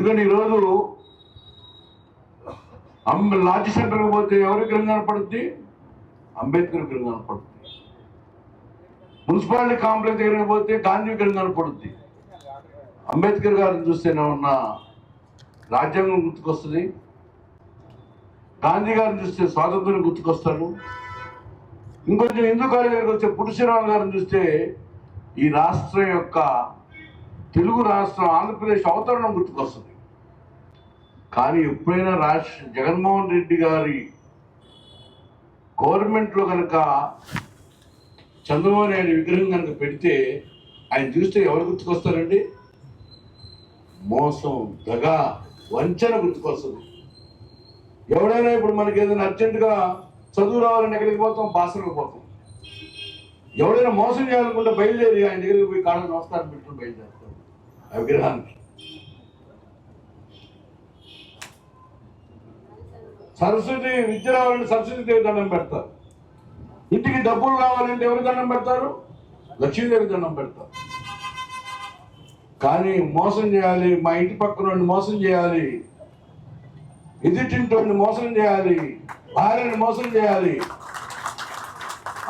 ఎందుకంటే ఈరోజు అంబ లాడ్జ్ సెంటర్కి పోతే ఎవరి విగ్రహం కనపడుద్ది? అంబేద్కర్ విగ్రహం కనపడుద్ది. మున్సిపాలిటీ కాంప్లెక్స్ దగ్గరికి పోతే గాంధీ విగ్రహం కనపడుద్ది. అంబేద్కర్ గారిని చూస్తేనే ఉన్న రాజ్యాంగం గుర్తుకొస్తుంది? గాంధీ గారిని చూస్తే స్వాతంత్రం గుర్తుకొస్తాడు ఇంకొంచెం హిందూ కాలేజ్ దగ్గరికి వచ్చే పురుషరావు గారిని చూస్తే ఈ రాష్ట్రం యొక్క తెలుగు రాష్ట్రం ఆంధ్రప్రదేశ్ అవతరణం గుర్తుకొస్తుంది. కానీ ఎప్పుడైనా రాష్ట్ర జగన్మోహన్ రెడ్డి గారి గవర్నమెంట్లో కనుక చంద్రబాబు నాయుడు విగ్రహం కనుక పెడితే ఆయన చూస్తే ఎవరు గుర్తుకొస్తారండి? మోసం దగ వంచన గుర్తుకొస్తుంది. ఎవడైనా ఇప్పుడు మనకి ఏదైనా అర్జెంటుగా చదువు రావాలని ఎక్కడికి పోతాం? బాసలకు పోతాం. ఎవడైనా మోసం చేయాలనుకుంటే బయలుదేరి ఆయన దగ్గరికి పోయి కాళ్ళని నమస్కారం పెట్టుకుని బయలుదేరి ఆ విగ్రహానికి సరస్వతి విద్య రావాలంటే సరస్వతి దేవి దండం పెడతారు. ఇంటికి డబ్బులు రావాలంటే ఎవరు దండం పెడతారు? లక్ష్మీదేవి దండం పెడతారు. కానీ మోసం చేయాలి మా ఇంటి పక్కన మోసం చేయాలి ఎదుటింటి మోసం చేయాలి భార్యని మోసం చేయాలి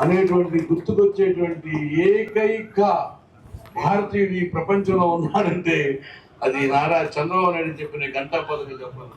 అనేటువంటి గుర్తుకొచ్చేటువంటి ఏకైక భారతీయుడు ఈ ప్రపంచంలో ఉన్నాడంటే అది నారా చంద్రబాబు నాయుడు చెప్పిన గంటా పదవి చెప్పాలి.